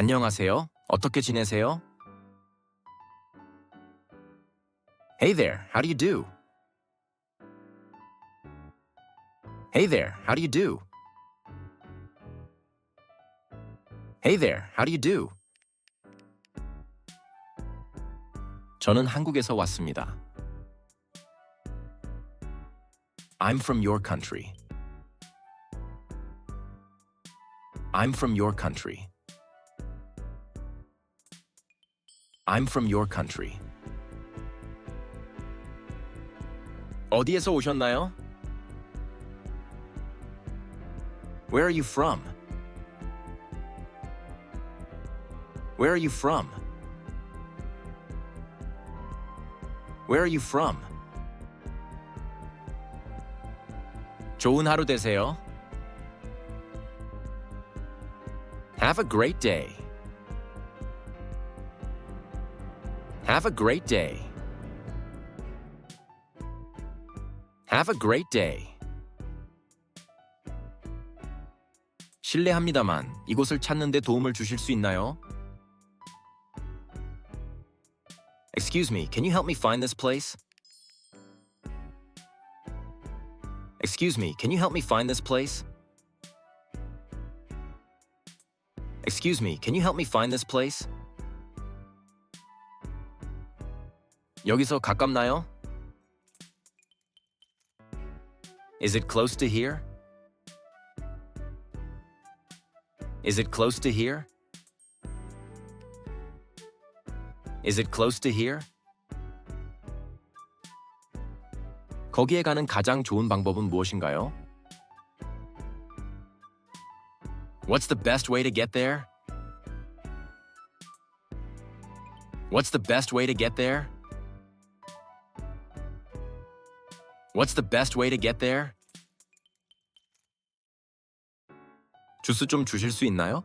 안녕하세요. 어떻게 지내세요? Hey there, how do you do? Hey there, how do you do? Hey there, how do you do? 저는 한국에서 왔습니다. I'm from your country. I'm from your country. I'm from your country. 어디에서 오셨나요? Where are you from? Where are you from? Where are you from? 좋은 하루 되세요. Have a great day. Have a great day. Have a great day. 실례합니다만 이곳을 찾는 데 도움을 주실 수 있나요? Excuse me, can you help me find this place? Excuse me, can you help me find this place? Excuse me, can you help me find this place? 여기서 가깝나요? Is it close to here? Is it close to here? Is it close to here? 거기에 가는 가장 좋은 방법은 무엇인가요? What's the best way to get there? What's the best way to get there? What's the best way to get there? 주스 좀 주실 수 있나요?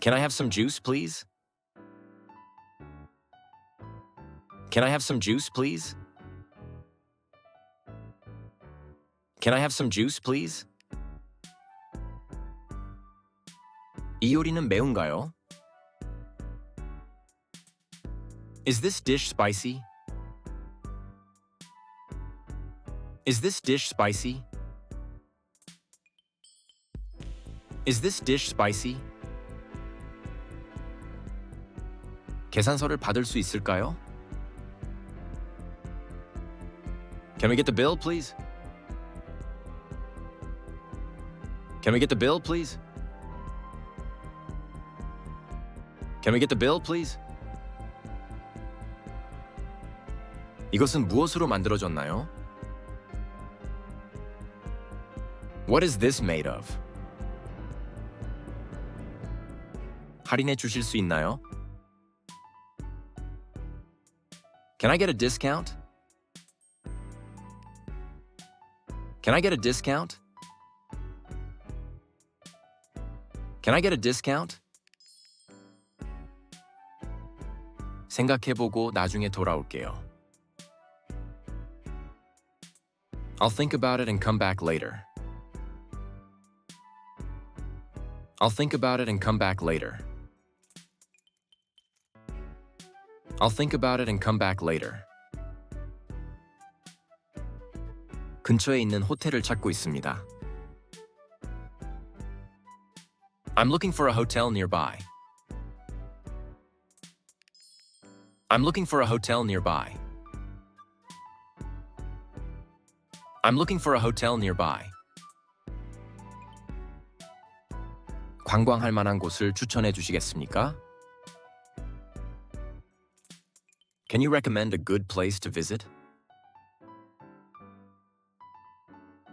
Can I have some juice, please? Can I have some juice, please? Can I have some juice, please? 이 요리는 매운가요? Is this dish spicy? Is this dish spicy? Is this dish spicy? 계산서를 받을 수 있을까요? Can we get the bill, please? Can we get the bill, please? Can we get the bill, please? 이것은 무엇으로 만들어졌나요? What is this made of? 할인해 주실 수 있나요? Can I get a discount? Can I get a discount? Can I get a discount? 생각해보고 나중에 돌아올게요. I'll think about it and come back later. I'll think about it and come back later. I'll think about it and come back later. 근처에 있는 호텔을 찾고 있습니다. I'm looking for a hotel nearby. I'm looking for a hotel nearby. I'm looking for a hotel nearby. 관광할 만한 곳을 추천해 주시겠습니까? Can you recommend a good place to visit?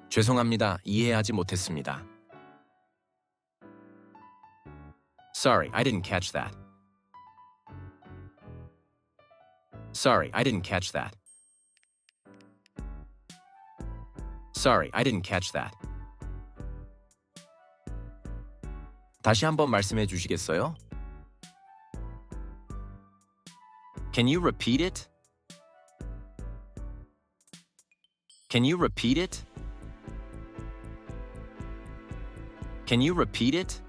죄송합니다. 이해하지 못했습니다. Sorry, I didn't catch that. Sorry, I didn't catch that. Sorry, I didn't catch that. 다시 한번 말씀해 주시겠어요? Can you repeat it? Can you repeat it? Can you repeat it?